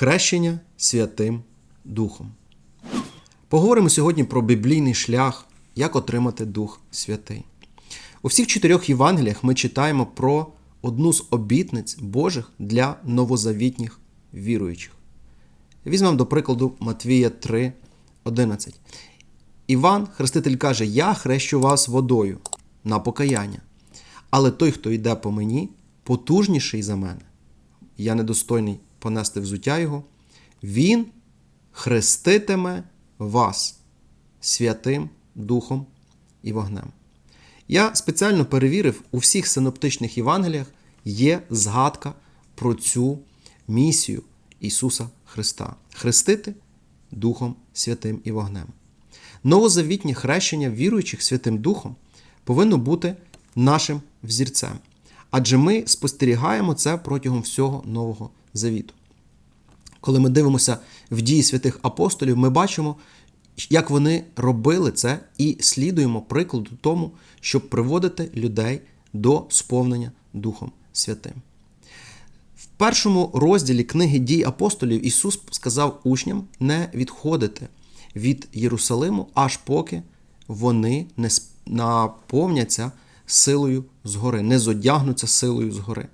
Хрещення Святим Духом. Поговоримо сьогодні про біблійний шлях, як отримати Дух Святий. У всіх чотирьох Євангеліях ми читаємо про одну з обітниць Божих для новозавітніх віруючих. Візьмемо до прикладу Матвія 3, 11. Іван, хреститель каже: Я хрещу вас водою на покаяння. Але той, хто йде по мені, потужніший за мене. Я недостойний понести взуття його, він хреститиме вас Святим Духом і вогнем. Я спеціально перевірив, у всіх синоптичних Євангеліях є згадка про цю місію Ісуса Христа хрестити Духом Святим і вогнем. Новозавітнє хрещення віруючих Святим Духом повинно бути нашим взірцем. Адже ми спостерігаємо це протягом всього Нового Завіту. Коли ми дивимося в дії святих апостолів, ми бачимо, як вони робили це, і слідуємо прикладу тому, щоб приводити людей до сповнення Духом Святим. В першому розділі книги дій апостолів Ісус сказав учням не відходити від Єрусалиму, аж поки вони не наповняться силою згори, не зодягнуться силою згори.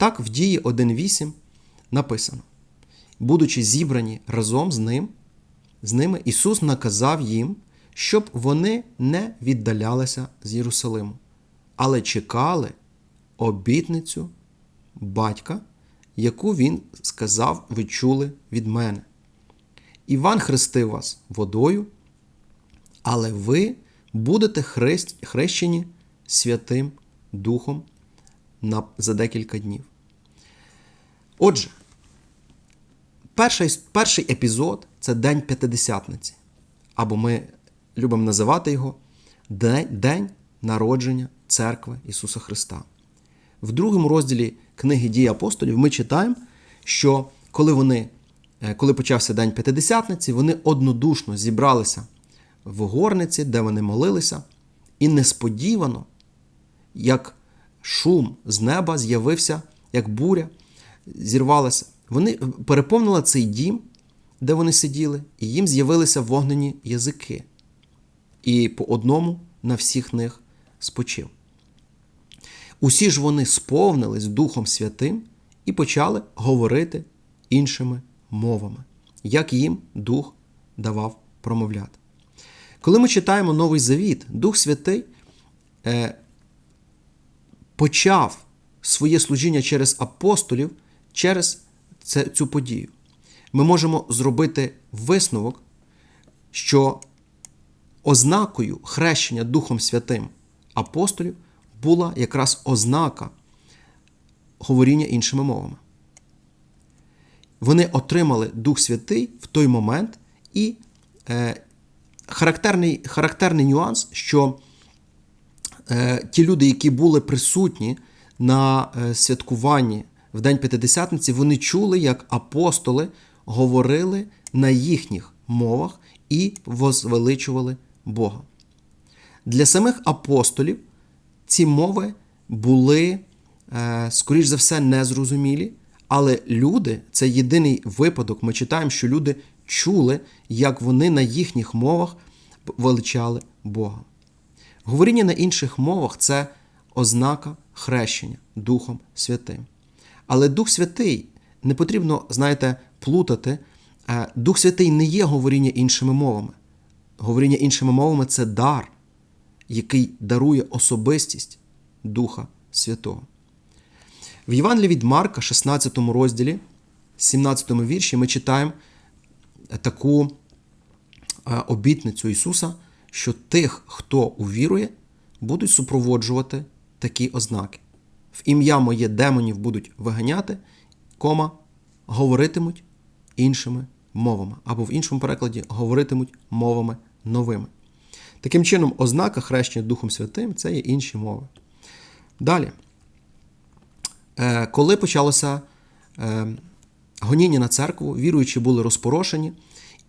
Так, в дії 1.8 написано: будучи зібрані разом з ним, з ними, Ісус наказав їм, щоб вони не віддалялися з Єрусалиму, але чекали обітницю батька, яку Він сказав, ви чули від мене. Іван хрестив вас водою, але ви будете хрещені Святим Духом за декілька днів. Отже, перший, перший епізод це День П'ятидесятниці, або ми любимо називати його День, День народження Церкви Ісуса Христа. В другому розділі книги дії апостолів ми читаємо, що коли вони, коли почався День П'ятидесятниці, вони однодушно зібралися в горниці, де вони молилися, і несподівано, як шум з неба з'явився, як буря зірвалася. Вони переповнили цей дім, де вони сиділи, і їм з'явилися вогнені язики. І по одному на всіх них спочив. Усі ж вони сповнились Духом Святим і почали говорити іншими мовами, як їм Дух давав промовляти. Коли ми читаємо Новий Завіт, Дух Святий е, почав своє служіння через апостолів через цю подію. Ми можемо зробити висновок, що ознакою хрещення Духом Святим апостолів була якраз ознака говоріння іншими мовами. Вони отримали Дух Святий в той момент, і е, характерний характерний нюанс, що е, ті люди, які були присутні на е, святкуванні в День П'ятидесятниці, вони чули, як апостоли говорили на їхніх мовах і возвеличували Бога. Для самих апостолів ці мови були, е, скоріш за все, незрозумілі, але люди це єдиний випадок. Ми читаємо, що люди чули, як вони на їхніх мовах величали Бога. Говоріння на інших мовах це ознака хрещення Духом Святим. Але Дух Святий не потрібно, знаєте, плутати. Дух Святий не є говоріння іншими мовами. Говоріння іншими мовами це дар, який дарує особистість Духа Святого. В Євангелії від Марка, 16 розділі, 17 вірші, ми читаємо таку обітницю Ісуса, що тих, хто увірує, будуть супроводжувати такі ознаки. В ім'я моє демонів будуть виганяти, кома, говоритимуть іншими мовами, або в іншому перекладі говоритимуть мовами новими. Таким чином, ознака хрещення Духом Святим це є інші мови. Далі, е, коли почалося е, гоніння на церкву, віруючі були розпорошені,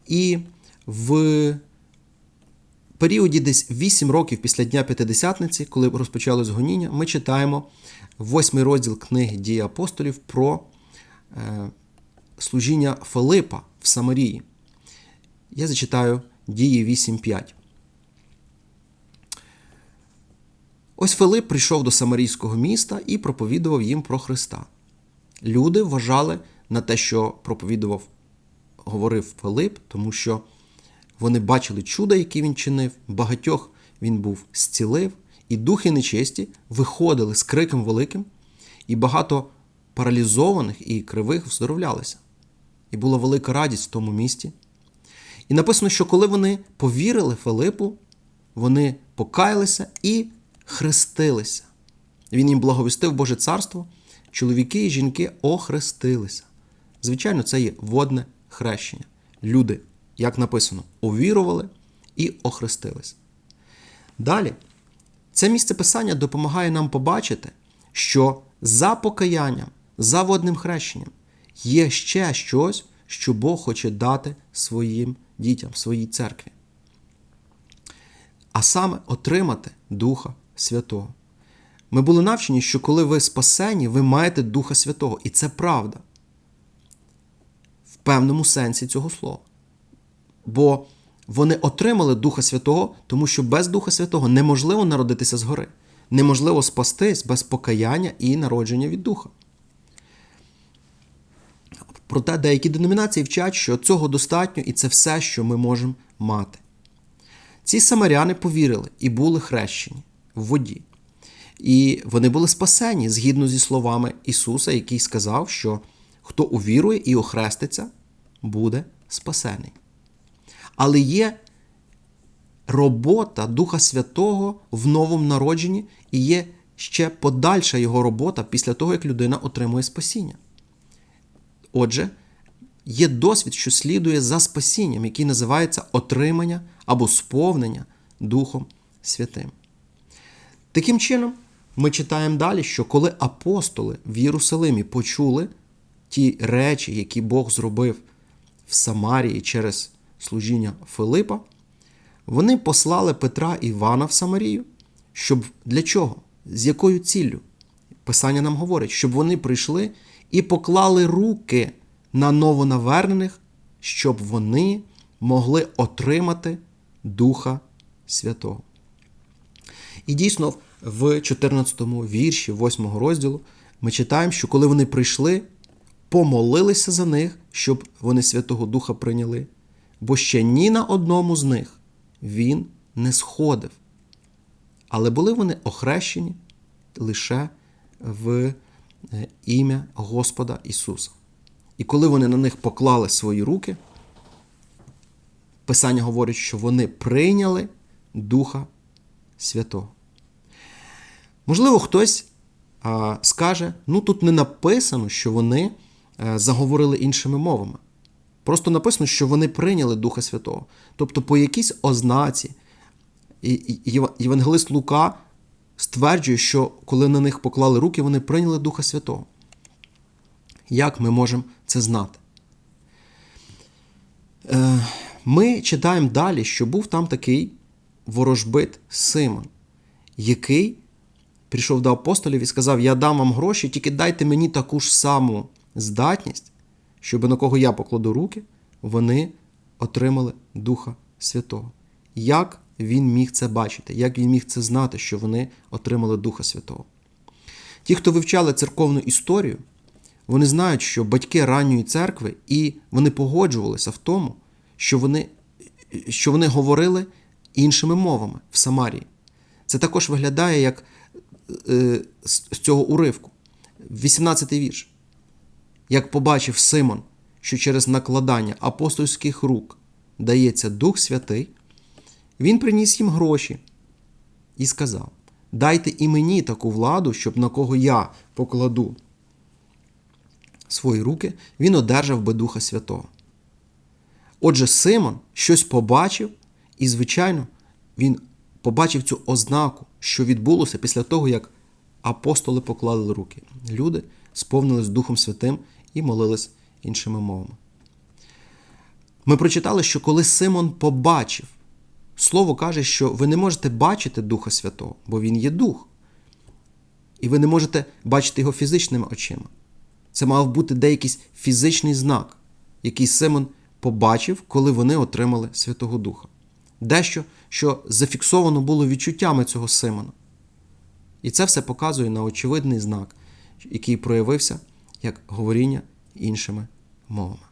і в періоді десь 8 років після Дня П'ятидесятниці, коли розпочалось гоніння, ми читаємо восьмий розділ книги Дії апостолів про е, служіння Филипа в Самарії. Я зачитаю дії 8.5. Ось Филип прийшов до Самарійського міста і проповідував їм про Христа. Люди вважали на те, що проповідував, говорив Филип, тому що вони бачили чуда, які він чинив, багатьох він був зцілив, і духи нечисті виходили з криком великим, і багато паралізованих і кривих вздоровлялися. І була велика радість в тому місті. І написано, що коли вони повірили Филипу, вони покаялися і хрестилися. Він їм благовістив Боже царство, чоловіки і жінки охрестилися. Звичайно, це є водне хрещення. Люди, як написано, увірували і охрестилися. Далі, це місце писання допомагає нам побачити, що за покаянням, за водним хрещенням є ще щось, що Бог хоче дати своїм дітям, своїй церкві. А саме отримати Духа Святого. Ми були навчені, що коли ви спасені, ви маєте Духа Святого. І це правда. В певному сенсі цього слова. Бо вони отримали Духа Святого, тому що без Духа Святого неможливо народитися згори. Неможливо спастись без покаяння і народження від Духа. Проте деякі деномінації вчать, що цього достатньо і це все, що ми можемо мати. Ці самаряни повірили і були хрещені в воді. І вони були спасені згідно зі словами Ісуса, який сказав, що хто увірує і охреститься, буде спасений. Але є робота Духа Святого в новому народженні і є ще подальша його робота після того, як людина отримує спасіння. Отже, є досвід, що слідує за спасінням, який називається отримання або сповнення Духом Святим. Таким чином, ми читаємо далі, що коли апостоли в Єрусалимі почули ті речі, які Бог зробив в Самарії через служіння Филипа, вони послали Петра і Івана в Самарію, щоб для чого? З якою ціллю? Писання нам говорить, щоб вони прийшли і поклали руки на новонавернених, щоб вони могли отримати Духа Святого. І дійсно, в 14 вірші 8 розділу ми читаємо, що коли вони прийшли, помолилися за них, щоб вони Святого Духа прийняли, бо ще ні на одному з них він не сходив. Але були вони охрещені лише в ім'я Господа Ісуса. І коли вони на них поклали свої руки, Писання говорить, що вони прийняли Духа Святого. Можливо, хтось а, скаже: ну тут не написано, що вони е, заговорили іншими мовами. Просто написано, що вони прийняли Духа Святого. Тобто, по якійсь ознаці Євангелист Лука стверджує, що коли на них поклали руки, вони прийняли Духа Святого. Як ми можемо це знати? Е, ми читаємо далі, що був там такий ворожбит Симон, який прийшов до апостолів і сказав: Я дам вам гроші, тільки дайте мені таку ж саму здатність, щоб на кого я покладу руки, вони отримали Духа Святого. Як він міг це бачити, як він міг це знати, що вони отримали Духа Святого? Ті, хто вивчали церковну історію, вони знають, що батьки ранньої церкви, і вони погоджувалися в тому, що вони, що вони говорили іншими мовами в Самарії. Це також виглядає як е, з цього уривку. 18-й вірш. Як побачив Симон, що через накладання апостольських рук дається Дух Святий, він приніс їм гроші і сказав: Дайте і мені таку владу, щоб на кого я покладу свої руки, він одержав би Духа Святого. Отже, Симон щось побачив, і, звичайно, він побачив цю ознаку, що відбулося після того, як апостоли поклали руки. Люди сповнились Духом Святим і молились іншими мовами. Ми прочитали, що коли Симон побачив, Слово каже, що ви не можете бачити Духа Святого, бо Він є Дух. І ви не можете бачити його фізичними очима. Це мав бути деякийсь фізичний знак, який Симон побачив, коли вони отримали Святого Духа. Дещо, що зафіксовано було відчуттями цього Симона. І це все показує на очевидний знак, який проявився як говоріння іншими мовами.